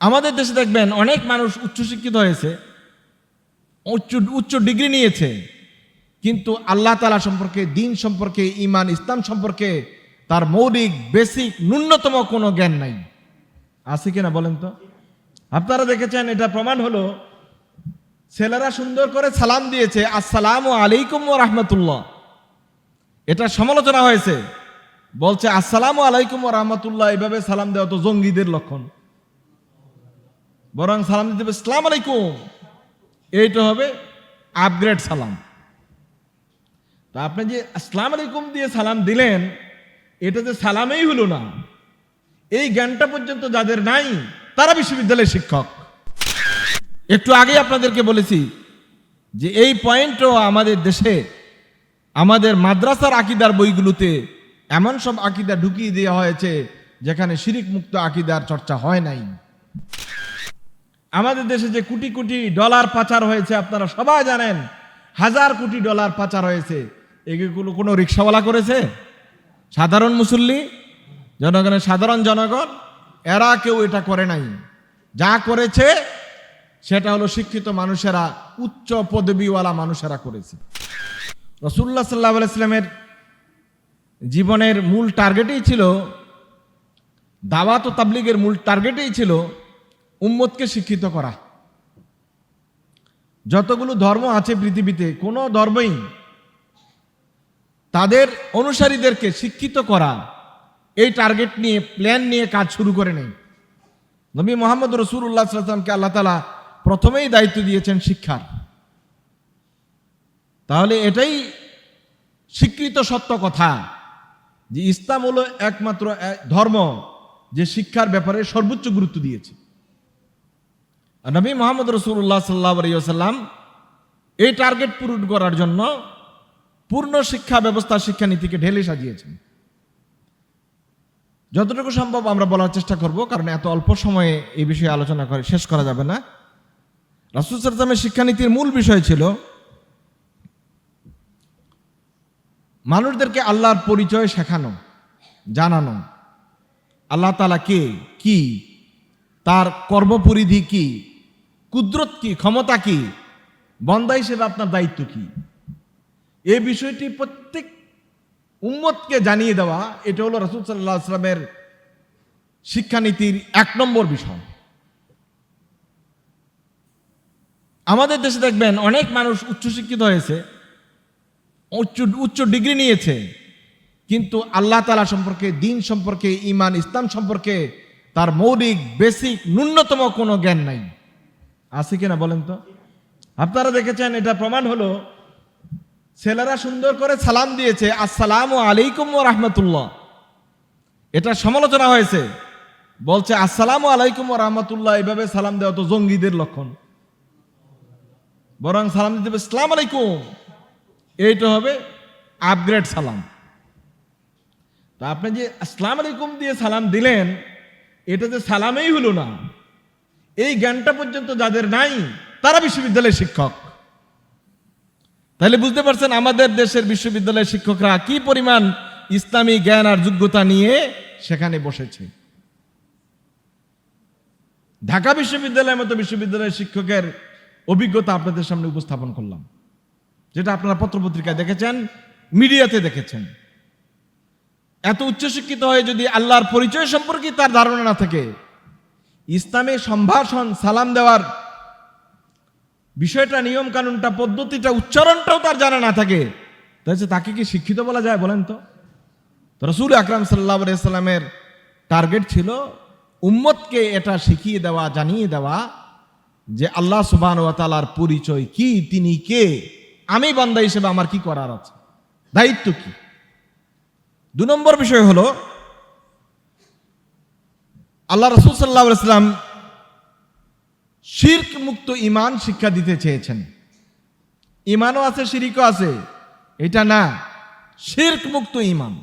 আমাদের দেশে দেখবেন অনেক মানুষ উচ্চশিক্ষিত হয়েছে, উচ্চ উচ্চ ডিগ্রি নিয়েছে, কিন্তু আল্লাহ তালা সম্পর্কে, দিন সম্পর্কে ইমান ইসলাম সম্পর্কে তার মৌলিক, বেসিক, ন্যূনতম কোনো জ্ঞান নাই। আছে কিনা বলেন তো? আপনারা দেখেছেন এটা প্রমাণ হলো, ছেলেরা সুন্দর করে সালাম দিয়েছে, আসসালাম আলাইকুম ও রহমতুল্লাহ। এটা সমালোচনা হয়েছে, বলছে আসসালামু আলাইকুম ও রহমতুল্লাহ, এভাবে সালাম দেওয়া তো জঙ্গিদের লক্ষণ। বরং সালাম দিতে হবে, সালাম আলাইকুম। এইটা হবে আপগ্রেড সালাম। তা আপনি যে আসসালাম আলাইকুম দিয়ে সালাম দিলেন, এটা যে সালামেই হলো না। এই জ্ঞানটা পর্যন্ত যাদের নাই, তারা বিশ্ববিদ্যালয়ের শিক্ষক। একটু আগে আপনাদেরকে বলেছি যে এই পয়েন্টও আমাদের দেশে, আমাদের মাদ্রাসার আকিদার বইগুলোতে এমন সব আকিদা ঢুকিয়ে দেওয়া হয়েছে, যেখানে শিরিক মুক্ত আকিদার চর্চা হয় নাই। আমাদের দেশে যে কোটি কোটি ডলার পাচার হয়েছে, আপনারা সবাই জানেন, হাজার কোটি ডলার পাচার হয়েছে। এগুলো কোনো রিক্সাওয়ালা করেছে? সাধারণ মুসল্লি? জনগণের সাধারণ জনগণ? এরা কেউ এটা করে নাই। যা করেছে, সেটা হলো শিক্ষিত মানুষেরা, উচ্চ পদবীওয়ালা মানুষেরা করেছে। রসুল্লাহ সাল্লাহ আলাইস্লামের জীবনের মূল টার্গেটই ছিল, দাওয়াত ও তাবলিগের মূল টার্গেটই ছিল উম্মতকে শিক্ষিত করা। যতগুলো ধর্ম আছে পৃথিবীতে, কোনো ধর্মই তাদের অনুসারীদেরকে শিক্ষিত করা, এই টার্গেট নিয়ে প্ল্যান নিয়ে কাজ শুরু করে নেই। নবী মোহাম্মদ রসুল্লাহ সাল্লামকে আল্লাহ তালা প্রথমেই দায়িত্ব দিয়েছেন শিক্ষার। তাহলে এটাই স্বীকৃত সত্য কথা যে ইসলাম হলো একমাত্র এক ধর্ম যে শিক্ষার ব্যাপারে সর্বোচ্চ গুরুত্ব দিয়েছে। নবী মোহাম্মদ রসুল্লাহ সাল্লাহ সাল্লাম এই টার্গেট পূরণ করার জন্য পূর্ণ শিক্ষা ব্যবস্থা শিক্ষানীতিকে ঢেলে সাজিয়েছেন। যতটুকু সম্ভব আমরা বলার চেষ্টা করব, কারণ এত অল্প সময়ে এই বিষয়ে আলোচনা করে শেষ করা যাবে না। রাসুল সাল্লামের শিক্ষানীতির মূল বিষয় ছিল, মানুষদেরকে আল্লাহর পরিচয় শেখানো, জানানো। আল্লাহ তালা কে? কি? তার কর্মপরিধি কি? কুদরত কি, ক্ষমতা কি? বন্দা হিসেবে আপনার দায়িত্ব কি? এ বিষয়টি প্রত্যেক উম্মতকে জানিয়ে দেওয়া, এটা হলো রসুল সাল্লাহ আসলামের শিক্ষানীতির এক নম্বর বিষয়। আমাদের দেশে দেখবেন অনেক মানুষ উচ্চশিক্ষিত হয়েছে, উচ্চ উচ্চ ডিগ্রি নিয়েছে, কিন্তু আল্লাহ তালা সম্পর্কে, দিন সম্পর্কে ইমান ইসলাম সম্পর্কে তার মৌলিক, বেসিক, ন্যূনতম কোনো জ্ঞান নাই। আছে কিনা বলেন তো? আপনারা দেখেছেন, এটা প্রমাণ হলো, ছেলেরা সুন্দর করে সালাম দিয়েছে, আসসালাম আলাইকুম ও রহমতুল্লাহ। এটা সমালোচনা হয়েছে। বলছে, আসসালাম আলাইকুম ও রহমতুল্লাহ। এইভাবে সালাম দেওয়া তো জঙ্গিদের লক্ষণ। বরং সালাম দিতে হবে সালাম আলাইকুম। এইটা হবে আপগ্রেড সালাম। তো আপনি যে আসসালাম আলাইকুম দিয়ে সালাম দিলেন, এটা যে সালামেই হলো না। এই জ্ঞানটা পর্যন্ত যাদের নাই, তারা বিশ্ববিদ্যালয়ের শিক্ষক। তাহলে বুঝতে পারছেন আমাদের দেশের বিশ্ববিদ্যালয়ের শিক্ষকরা কি পরিমাণ ইসলামী জ্ঞান আর যোগ্যতা নিয়ে সেখানে বসেছে। ঢাকা বিশ্ববিদ্যালয়ের মতো বিশ্ববিদ্যালয়ের শিক্ষকের অভিজ্ঞতা আপনাদের সামনে উপস্থাপন করলাম। যেটা আপনারা পত্রপত্রিকায় দেখেছেন, মিডিয়াতে দেখেছেন। এত উচ্চশিক্ষিত হয়ে যদি আল্লাহর পরিচয় সম্পর্কে তার ধারণা না থাকে ইসলামে সম্ভাষণ সালাম দেওয়ার বিষয়টা নিয়ম কানুনটা পদ্ধতিটা, উচ্চারণটাও তার জানা না থাকে। তাকে কি শিক্ষিত বলা যায় বলেন তো? তো রসুল আকরাম সাল্লাহ সাল্লামের টার্গেট ছিল উম্মতকে এটা শিখিয়ে দেওয়া, জানিয়ে দেওয়া যে আল্লাহ সুবান ও তালার পরিচয় কি, তিনি কে, আমি বান্দা হিসেবে আমার কি করার আছে, দায়িত্ব কি? দু নম্বর বিষয় হলো আল্লাহ রসুল সাল্লাহ ইসলাম শির্ক মুক্ত ইমান শিক্ষা দিতে চেয়েছেন। ইমানও আছে, শিরিকও আছে। এটা না, শির্ক মুক্ত ইমান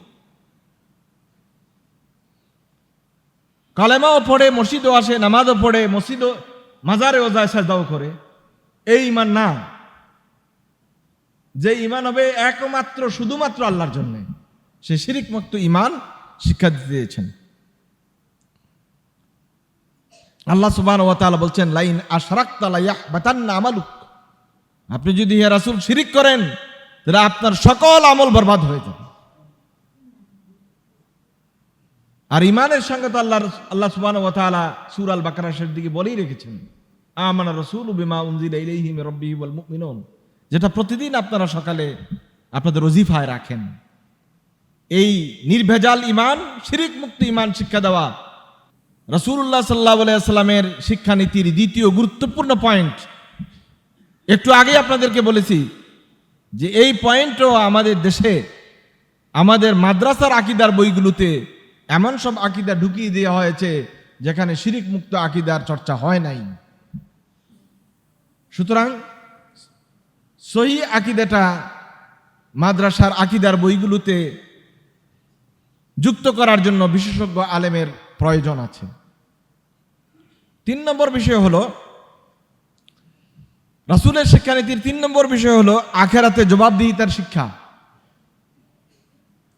কালেমাও পড়ে, মসজিদও আসে, নামাজও পড়ে, মসজিদও, মাজারেও যায়, সাজদাও করে। এই ইমান না। যে ইমান হবে একমাত্র, শুধুমাত্র আল্লাহর জন্যে। সে শিরিক মুক্ত ইমান শিক্ষা দিতে দিয়েছেন আল্লাহ সুবাহ ও তাআলা বলছেন, লাইন আশরাক তালাইয়াহ বাতান্না আমালুক। আপনি যদি ইয়া রাসূল শিরিক করেন, তাহলে আপনার সকল আমল বরবাদ হয়ে যাবে। আর ইমানের সঙ্গে তো আল্লাহ আল্লাহ সুবাহ ও তাআলা সূরা আল বাকারা শেষ দিকে বলেই রেখেছেন, আমানা রসুল বিমা উনজিলা রাব্বিহি ওয়াল মুমিনুন। যেটা প্রতিদিন আপনারা সকালে আপনাদের ওজিফায় রাখেন। এই নির্ভেজাল ইমান শিরিক মুক্ত ইমান শিক্ষা দেওয়া রসুল্লাহ সাল্লাহ সাল্লামের শিক্ষানীতির দ্বিতীয় গুরুত্বপূর্ণ পয়েন্ট একটু আগে আপনাদেরকে বলেছি যে এই পয়েন্টও আমাদের দেশে আমাদের মাদ্রাসার আকিদার বইগুলোতে এমন সব আকিদা ঢুকিয়ে দেওয়া হয়েছে যেখানে শিরিক মুক্ত আকিদার চর্চা হয় নাই। সুতরাং সহি আকিদাটা মাদ্রাসার আকিদার বইগুলোতে যুক্ত করার জন্য বিশেষজ্ঞ আলেমের প্রয়োজন আছে। তিন নম্বর বিষয় হলো, রাসুলের শিক্ষানীতির তিন নম্বর বিষয় হলো আখেরাতে জবাবদিহিতার শিক্ষা।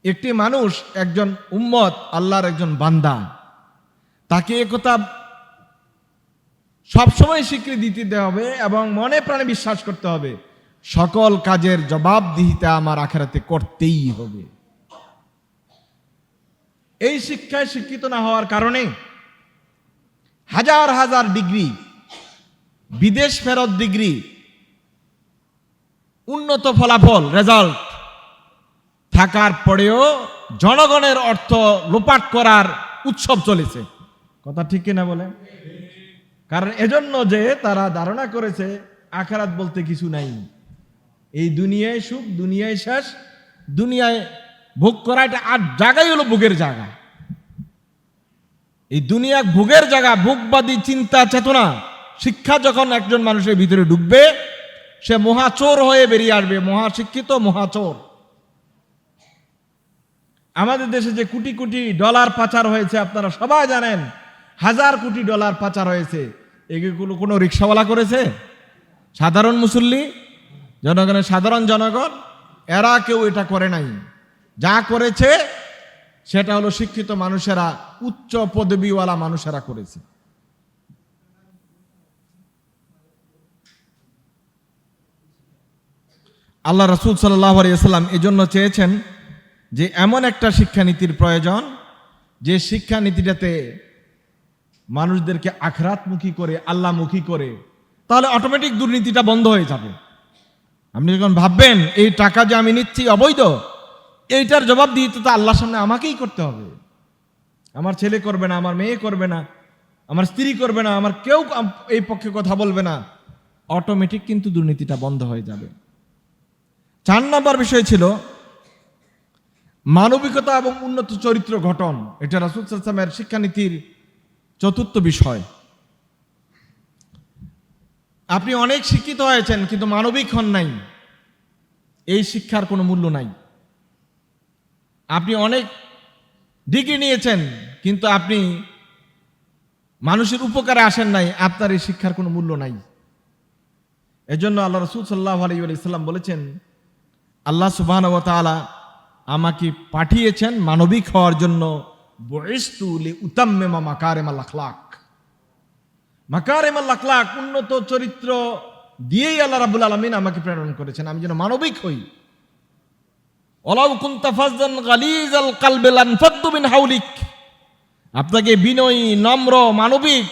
একটি মানুষ একজন উম্মত, আল্লাহর একজন বান্দা। তাকে একথা সবসময় স্বীকৃতি দিতে হবে এবং মনে প্রাণে বিশ্বাস করতে হবে। সকল কাজের জবাবদিহিতা আমার আখেরাতে করতেই হবে। এই শিক্ষায় শিক্ষিত না হওয়ার কারণে হাজার হাজার ডিগ্রি, বিদেশ ফেরত ডিগ্রি, উন্নত ফলাফল রেজাল্ট থাকার পরেও জনগণের অর্থ লোপাট করার উৎসব চলেছে। কথা ঠিক কিনা বলে? কারণ এজন্য যে তারা ধারণা করেছে, আখারাত বলতে কিছু নাই। এই দুনিয়ায় সুখ, দুনিয়ায় শেষ, দুনিয়ায় ভোগ করা এটা আর জায়গাই হলো ভোগের জায়গা। এই দুনিয়া ভোগের জায়গা, ভোগবাদী চিন্তা, চেতনা, শিক্ষা যখন একজন মানুষের ভিতরে ঢুকবে, সে মহাচোর হয়ে বেরিয়ে আসবে, মহাশিক্ষিত মহাচোর। আমাদের দেশে যে কোটি কোটি ডলার পাচার হয়েছে, আপনারা সবাই জানেন, হাজার কোটি ডলার পাচার হয়েছে। এগুলো কোনো রিক্সাওয়ালা করেছে? সাধারণ মুসল্লি? জনগণের সাধারণ জনগণ? এরা কেউ এটা করে নাই। যা করেছে, সেটা হলো শিক্ষিত মানুষেরা, উচ্চ পদবীওয়ালা মানুষেরা করেছে। আল্লাহ রসুল সাল্লাম এই জন্য চেয়েছেন যে এমন একটা শিক্ষানীতির প্রয়োজন, যে শিক্ষানীতিটাতে মানুষদেরকে আখরাতমুখী করে আল্লাহমুখী করে, তাহলে অটোমেটিক দুর্নীতিটা বন্ধ হয়ে যাবে। আপনি যখন ভাববেন, এই টাকা যে আমি নিচ্ছি অবৈধ এইটার জবাব দিয়ে তো আল্লাহর সামনে আমাকেই করতে হবে। আমার ছেলে করবে না, আমার মেয়ে করবে না, আমার স্ত্রী করবে না, আমার কেউ এই পক্ষে কথা বলবে না। অটোমেটিক কিন্তু দুর্নীতিটা বন্ধ হয়ে যাবে। চার নম্বর বিষয় ছিল মানবিকতা এবং উন্নত চরিত্র গঠন। এটা রাসুল শিক্ষানীতির চতুর্থ বিষয়। আপনি অনেক শিক্ষিত হয়েছেন, কিন্তু মানবিক হন নাই। এই শিক্ষার কোনো মূল্য নাই। আপনি অনেক ডিগ্রি নিয়েছেন, কিন্তু আপনি মানুষের উপকারে আসেন নাই, আপনার এই শিক্ষার কোনো মূল্য নাই। এজন্য আল্লাহ রসুল সাল্লাহ আলী ইসলাম বলেছেন, আল্লাহ সুবাহ আমাকে পাঠিয়েছেন মানবিক হওয়ার জন্য উতাম্মেমা মাকারেমা লাখলাক মাকারেমা লাখলাক উন্নত চরিত্র দিয়েই আল্লাহ রাবুল আলমিন আমাকে প্রেরণ করেছেন। আমি যেন মানবিক হই। ওলাউ কুন্তা ফাজদান গালিজাল কালবেলান হাউলিক। আপনাকে বিনয়ী, নম্র, মানবিক,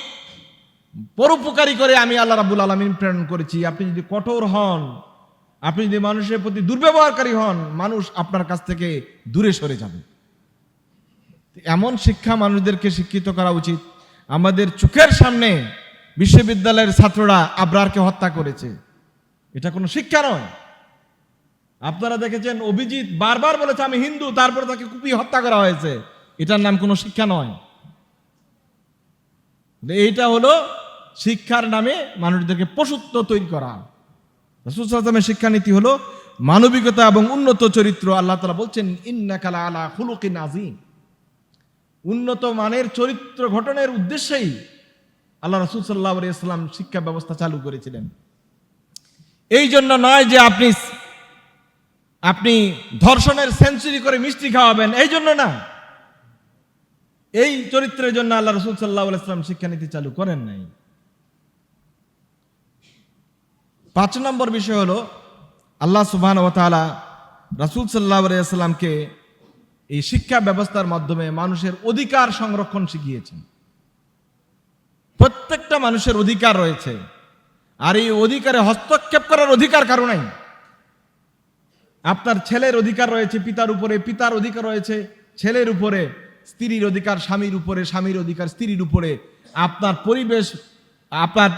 পরোপকারী করে আমি আল্লাহ রাবুল আলমিন প্রেরণ করেছি। আপনি যদি কঠোর হন, আপনি যদি মানুষের প্রতি দুর্ব্যবহারকারী হন, মানুষ আপনার কাছ থেকে দূরে সরে যাবে। এমন শিক্ষা মানুষদেরকে শিক্ষিত করা উচিত। আমাদের চোখের সামনে বিশ্ববিদ্যালয়ের ছাত্ররা আবরারকে হত্যা করেছে। এটা কোনো শিক্ষা নয়। আপনারা দেখেছেন অভিজিৎ বারবার বলেছে, আমি হিন্দু, তারপরে তাকে কুপিয়ে হত্যা করা হয়েছে। এটার নাম কোনো শিক্ষা নয়। এইটা হলো শিক্ষার নামে মানুষদেরকে পশুত্ব তৈরি করা। রসুল সাল্লামের শিক্ষানীতি হলো মানবিকতা এবং উন্নত চরিত্র। আল্লাহ তালা বলছেন ইন্নাকালা আলা খুলুকিন আজিম উন্নত মানের চরিত্র গঠনের উদ্দেশ্যেই আল্লাহ রসুল ইসলাম শিক্ষা ব্যবস্থা চালু করেছিলেন। এই জন্য নয় যে আপনি আপনি ধর্ষণের সেঞ্চুরি করে মিষ্টি খাওয়াবেন, এই জন্য না। এই চরিত্রের জন্য আল্লাহ রসুল সাল্লাহ ইসলাম শিক্ষানীতি চালু করেন নাই। পাঁচ নম্বর বিষয় হলো, আল্লাহ সুবহান ও তাআলা রাসূল সাল্লাহ সাল্লামকে এই শিক্ষা ব্যবস্থার মাধ্যমে মানুষের অধিকার সংরক্ষণ শিখিয়েছেন। প্রত্যেকটা মানুষের অধিকার রয়েছে। আর এই অধিকারে হস্তক্ষেপ করার অধিকার কারও নাই। আপনার ছেলের অধিকার রয়েছে পিতার উপরে, পিতার অধিকার রয়েছে ছেলের উপরে, স্ত্রীর অধিকার, স্বামীর উপরে, স্বামীর অধিকার, স্ত্রীর উপরে। আপনার পরিবেশ, আপনার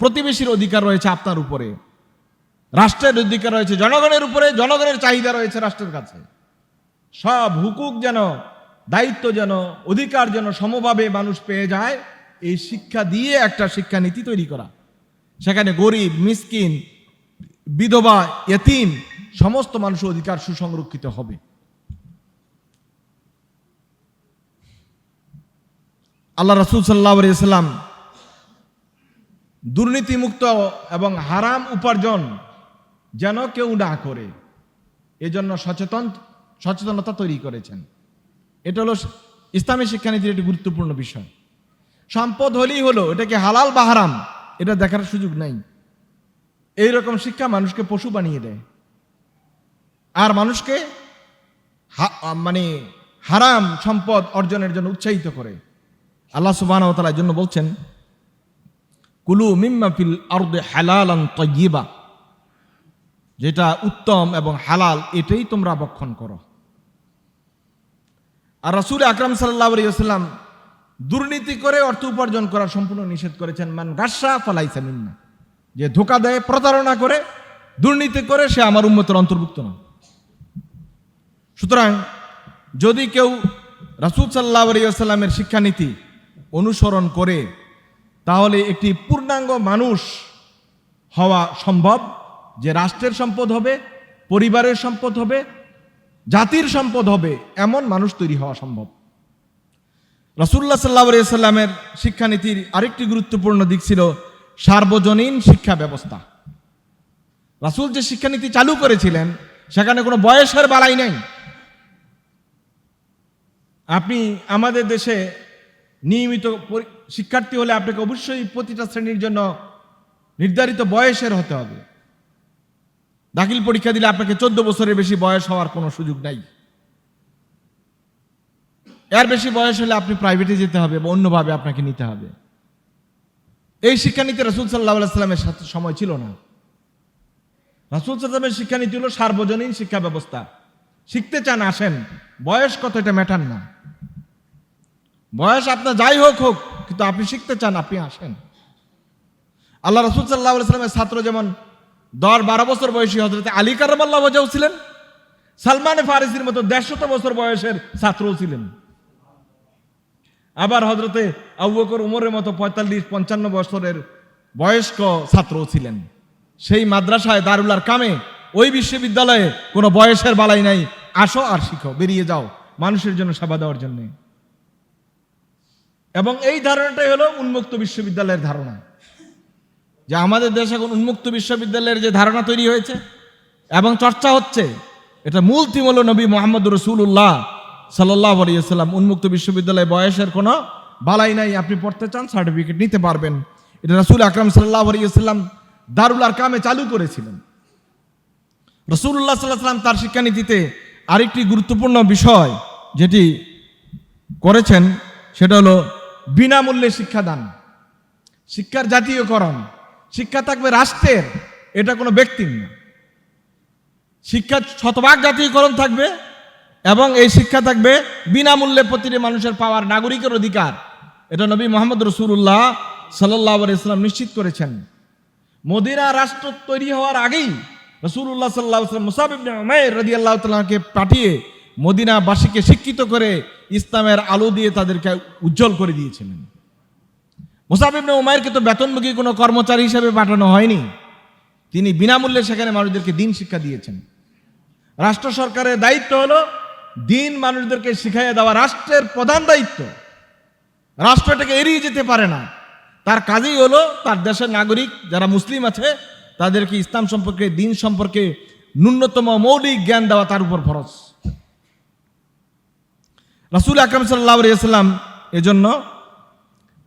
প্রতিবেশীর অধিকার রয়েছে আপনার উপরে। রাষ্ট্রের অধিকার রয়েছে জনগণের উপরে, জনগণের চাহিদা রয়েছে রাষ্ট্রের কাছে। সব হুকুক যেন, দায়িত্ব যেন, অধিকার যেন সমভাবে মানুষ পেয়ে যায়, এই শিক্ষা দিয়ে একটা শিক্ষানীতি তৈরি করা। সেখানে গরিব, মিসকিন, বিধবা, এতিম সমস্ত মানুষের অধিকার সুসংরক্ষিত হবে। আল্লাহ রসুল সাল্লাহ সাল্লাম দুর্নীতিমুক্ত এবং হারাম উপার্জন যেন কেউ না করে, এজন্য সচেতন সচেতনতা তৈরি করেছেন। এটা হলো ইসলামী শিক্ষানীতির একটি গুরুত্বপূর্ণ বিষয়। সম্পদ হলেই হলো, এটাকে হালাল বা হারাম, এটা দেখার সুযোগ নাই। এই রকম শিক্ষা মানুষকে পশু বানিয়ে দেয়। আর মানুষকে মানে হারাম সম্পদ অর্জনের জন্য উৎসাহিত করে। আল্লাহ সুবাহ তালার জন্য বলছেন, কুলু মিম্মা ফিল আরদে হালালান তয়্যিবা যেটা উত্তম এবং হালাল, এটাই তোমরা বক্ষণ করো। আর রাসূল আকরাম সাল্লাল্লাহু আলাইহি ওয়াসাল্লাম দুর্নীতি করে অর্থ উপার্জন করার সম্পূর্ণ নিষেধ করেছেন, মান গাসা ফালাইসা মিন্না। যে ধোকা দেয়, প্রতারণা করে, দুর্নীতি করে, সে আমার উম্মতের অন্তর্ভুক্ত না সুতরাং যদি কেউ রাসূল সাল্লাল্লাহু আলাইহি শিক্ষানীতি অনুসরণ করে, তাহলে একটি পূর্ণাঙ্গ মানুষ হওয়া সম্ভব, যে রাষ্ট্রের সম্পদ হবে, পরিবারের সম্পদ হবে, জাতির সম্পদ হবে, এমন মানুষ তৈরি হওয়া সম্ভব। রসুল্লাহ সাল্লাহ সাল্লামের শিক্ষানীতির আরেকটি গুরুত্বপূর্ণ দিক ছিল সার্বজনীন শিক্ষা ব্যবস্থা। রাসূল যে শিক্ষানীতি চালু করেছিলেন, সেখানে কোনো বয়সের বালাই নেই। আপনি আমাদের দেশে নিয়মিত শিক্ষার্থী হলে আপনাকে অবশ্যই প্রতিটা শ্রেণির জন্য নির্ধারিত বয়সের হতে হবে। দাখিল পরীক্ষা দিলে আপনাকে চোদ্দ বছরের বেশি বয়স হওয়ার কোনো সুযোগ নাই। এর বেশি বয়স হলে আপনি প্রাইভেটে যেতে হবে বা অন্যভাবে আপনাকে নিতে হবে। এই শিক্ষানীতি রাসুল সাল্লাহ সাল্লামের সাথে সময় ছিল না। রাসুল সাল্লামের শিক্ষানীতি হলো সার্বজনীন শিক্ষা ব্যবস্থা। শিখতে চান, আসেন। বয়স কত এটা ম্যাটার না। বয়স আপনার যাই হোক হোক, কিন্তু আপনি শিখতে চান, আপনি আসেন। আল্লাহ রসুল সাল্লাহ সাল্লামের ছাত্র যেমন দশ বারো বছর বয়সী হজরত আলী কারমাল্লাহ ওজাও ছিলেন, সালমান ফারিসির মতো দেড়শত বছর বয়সের ছাত্রও ছিলেন। আবার হজরতে আবু বকর উমরের মতো পঁয়তাল্লিশ, পঞ্চান্ন বছরের বয়স্ক ছাত্রও ছিলেন। সেই মাদ্রাসায় দারুল্লার কামে ওই বিশ্ববিদ্যালয়ে কোনো বয়সের বালাই নাই, আসো আর শিখো, বেরিয়ে যাও, মানুষের জন্য সেবা দেওয়ার জন্য। এবং এই ধারণাটাই হলো উন্মুক্ত বিশ্ববিদ্যালয়ের ধারণা। যে আমাদের দেশে এখন উন্মুক্ত বিশ্ববিদ্যালয়ের যে ধারণা তৈরি হয়েছে এবং চর্চা হচ্ছে, এটা মূল থিম হলো নবী মোহাম্মদ রসুল্লাহ সাল্লাহ আলিয়াল্লাম উন্মুক্ত বিশ্ববিদ্যালয়ে বয়সের কোনো বালাই নাই। আপনি পড়তে চান সার্টিফিকেট নিতে পারবেন। এটা রসুল আকরাম সাল্লাহ আলিয়াল্লাম দারুল আর কামে চালু করেছিলেন। রসুল্লাহ সাল্লাহ সাল্লাম তার শিক্ষানীতিতে আরেকটি গুরুত্বপূর্ণ বিষয় যেটি করেছেন, সেটা হলো বিনামূল্যে শিক্ষাদান শিক্ষার জাতীয়করণ। শিক্ষা থাকবে রাষ্ট্রের, এটা কোনো ব্যক্তির না। শিক্ষা শতভাগ জাতীয়করণ থাকবে এবং এই শিক্ষা থাকবে বিনামূল্যে প্রতিটি মানুষের পাওয়ার নাগরিকের অধিকার। এটা নবী মোহাম্মদ রসুল্লাহ সাল্লাহ ইসলাম নিশ্চিত করেছেন। মদিনা রাষ্ট্র তৈরি হওয়ার আগেই রসুল্লাহ সাল্লাহ মুসাবিব রদি আল্লাহ তালাকে পাঠিয়ে মদিনাবাসীকে শিক্ষিত করে ইসলামের আলো দিয়ে তাদেরকে উজ্জ্বল করে দিয়েছিলেন। মুসাফিবনে উমায়েরকে তো বেতনমুখী কোনো কর্মচারী হিসেবে পাঠানো হয়নি। তিনি বিনামূল্যে সেখানে মানুষদেরকে দিন শিক্ষা দিয়েছেন। রাষ্ট্র সরকারের দায়িত্ব হলো দিন মানুষদেরকে শিখাইয়ে দেওয়া। রাষ্ট্রের প্রধান দায়িত্ব। রাষ্ট্র এটাকে এড়িয়ে যেতে পারে না। তার কাজেই হলো তার দেশের নাগরিক যারা মুসলিম আছে, তাদেরকে ইসলাম সম্পর্কে, দিন সম্পর্কে ন্যূনতম মৌলিক জ্ঞান দেওয়া, তার উপর ফরজ রাসুল আকরম সাল্লাহ সাল্লাম এজন্য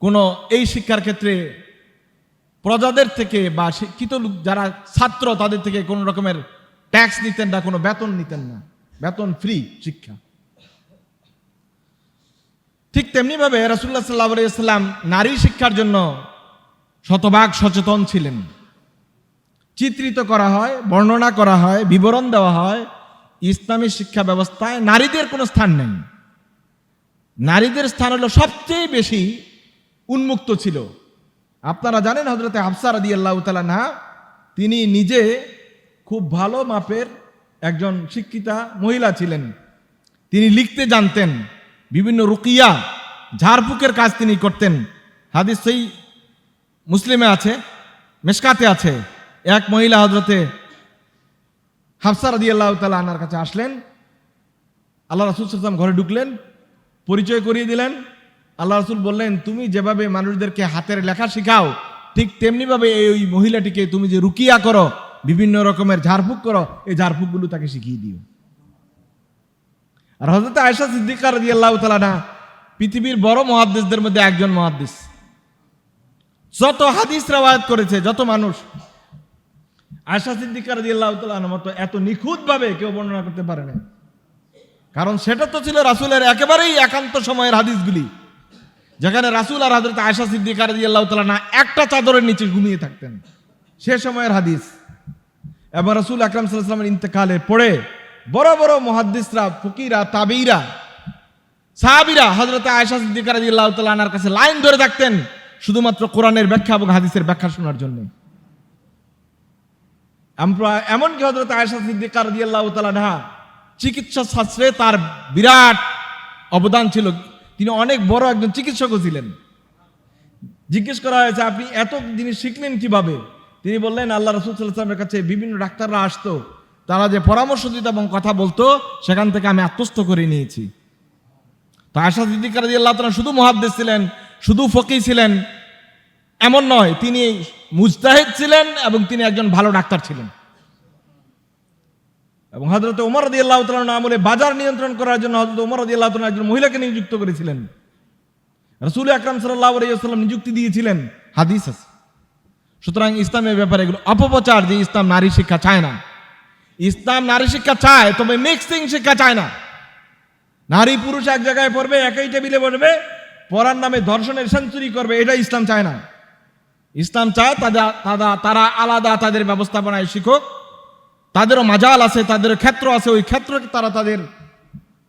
কোনো এই শিক্ষার ক্ষেত্রে প্রজাদের থেকে বা শিক্ষিত লোক যারা ছাত্র, তাদের থেকে কোনো রকমের ট্যাক্স নিতেন না, কোনো বেতন নিতেন না। বেতন ফ্রি শিক্ষা। ঠিক তেমনিভাবে রাসুল্লাহ সাল্লাহ সাল্লাম নারী শিক্ষার জন্য শতভাগ সচেতন ছিলেন। চিত্রিত করা হয়, বর্ণনা করা হয়, বিবরণ দেওয়া হয়। ইসলামী শিক্ষা ব্যবস্থায় নারীদের কোনো স্থান নেই। নারীদের স্থান হলো সবচেয়ে বেশি উন্মুক্ত ছিল। আপনারা জানেন হজরতে হাফসা রাদি আল্লাহ না তিনি নিজে খুব ভালো মাপের একজন শিক্ষিতা মহিলা ছিলেন। তিনি লিখতে জানতেন বিভিন্ন রুকিয়া, ঝাড়ফুকের কাজ তিনি করতেন। হাদিস সেই মুসলিমে আছে, মেশকাতে আছে। এক মহিলা হজরতে হাফসা রাদি আল্লাহ তালা আনার কাছে আসলেন। আল্লাহ রাসুল ঘরে ঢুকলেন। পরিচয় করিয়ে দিলেন। আল্লাহ রসুল বললেন, তুমি যেভাবে মানুষদেরকে হাতের লেখা শেখাও, ঠিক তেমনিভাবে এই ওই মহিলাটিকে তুমি যে রুকিয়া করো, বিভিন্ন রকমের ঝাড়ফুঁক করো, এই ঝাড়ফুঁকগুলো তাকে শিখিয়ে দিও। আর হজরত আয়সা সিদ্দিকার দিয়ে আল্লাহ না পৃথিবীর বড় মহাদ্দেশদের মধ্যে একজন মহাদ্দেশ। যত হাদিস রাওয়ায়াত করেছে, যত মানুষ আয়সা সিদ্দিকার দিয়ে আল্লাহ তালার মতো এত নিখুঁতভাবে কেউ বর্ণনা করতে পারে না কারণ সেটা তো ছিল রাসুলের একেবারেই একান্ত সময়ের হাদিসগুলি, যেখানে রাসুল আর হাজরত আয়সা সিদ্দিকার দিয়ে তালা না একটা চাদরের নিচে ঘুমিয়ে থাকতেন। সে সময়ের হাদিস। এবং রাসুল আকরাম সাল্লামের ইন্তেকালে পরে বড় বড় মহাদ্দিসরা, ফকিরা, তাবিরা, সাহাবিরা হজরত আয়সা সিদ্দিকার দিয়ে আল্লাহ তালা আনার কাছে লাইন ধরে থাকতেন শুধুমাত্র কোরআনের ব্যাখ্যা এবং হাদিসের ব্যাখ্যা শোনার জন্য। এমনকি হজরত আয়সা সিদ্দিকার দিয়ে আল্লাহ তালা চিকিৎসা শাস্ত্রে তার বিরাট অবদান ছিল। তিনি অনেক বড় একজন চিকিৎসকও ছিলেন। জিজ্ঞেস করা হয়েছে, আপনি এত জিনিস শিখলেন কীভাবে? তিনি বললেন, আল্লাহ রসুলের কাছে বিভিন্ন ডাক্তাররা আসতো। তারা যে পরামর্শ দিত এবং কথা বলতো, সেখান থেকে আমি আত্মস্থ করে নিয়েছি। তো আশা সিদ্দিকার আল্লাহ তালা শুধু মহাদ্দেশ ছিলেন, শুধু ফকি ছিলেন, এমন নয়, তিনি মুজতাহিদ ছিলেন এবং তিনি একজন ভালো ডাক্তার ছিলেন। এবং হজরত উমর রদি আল্লাহ তালন আমলে বাজার নিয়ন্ত্রণ করার জন্য হজরত উমর রদি আল্লাহ একজন মহিলাকে নিযুক্ত করেছিলেন। রসুল আকরাম সাল্লাহ আলাইসাল্লাম নিযুক্তি দিয়েছিলেন। হাদিস আছে। সুতরাং ইসলামের ব্যাপারে এগুলো অপপ্রচার যে ইসলাম নারী শিক্ষা চায় না। ইসলাম নারী শিক্ষা চায়, তবে মিক্সিং শিক্ষা চায় না। নারী পুরুষ এক জায়গায় পড়বে, একই টেবিলে বসবে, পড়ার নামে ধর্ষণের সেঞ্চুরি করবে, এটা ইসলাম চায় না। ইসলাম চায় তাদের তারা আলাদা তাদের ব্যবস্থাপনায় শিখুক। তাদেরও মাজাল আছে, তাদের ক্ষেত্র আছে, ওই ক্ষেত্রে তারা তাদের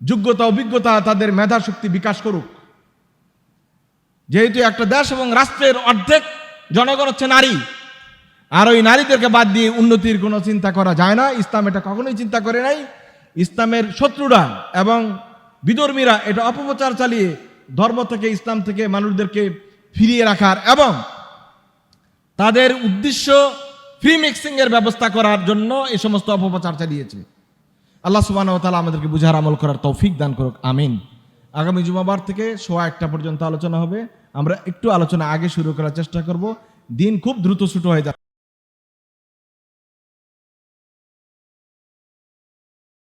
যোগ্যতা, অভিজ্ঞতা, তাদের মেধা শক্তি বিকাশ করুক। যেহেতু একটা দেশ এবং রাষ্ট্রের অর্ধেক জনগণ হচ্ছে নারী, আর ওই নারীদেরকে বাদ দিয়ে উন্নতির কোনো চিন্তা করা যায় না। ইসলাম এটা কখনোই চিন্তা করে নাই। ইসলামের শত্রুরা এবং বিধর্মীরা এটা অপপ্রচার চালিয়ে ধর্ম থেকে, ইসলাম থেকে মানুষদেরকে ফিরিয়ে রাখার এবং তাদের উদ্দেশ্য ফ্রি মিক্সিং এর ব্যবস্থা করার জন্য এই সমস্ত অপপ্রচার চালিয়েছে। আল্লাহ সুবাহ তালা আমাদেরকে বুঝার আমল করার তৌফিক দান করুক, আমিন। আগামী জুমাবার থেকে সোয়া একটা পর্যন্ত আলোচনা হবে। আমরা একটু আলোচনা আগে শুরু করার চেষ্টা করব। দিন খুব দ্রুত ছুটো হয়ে যাবে।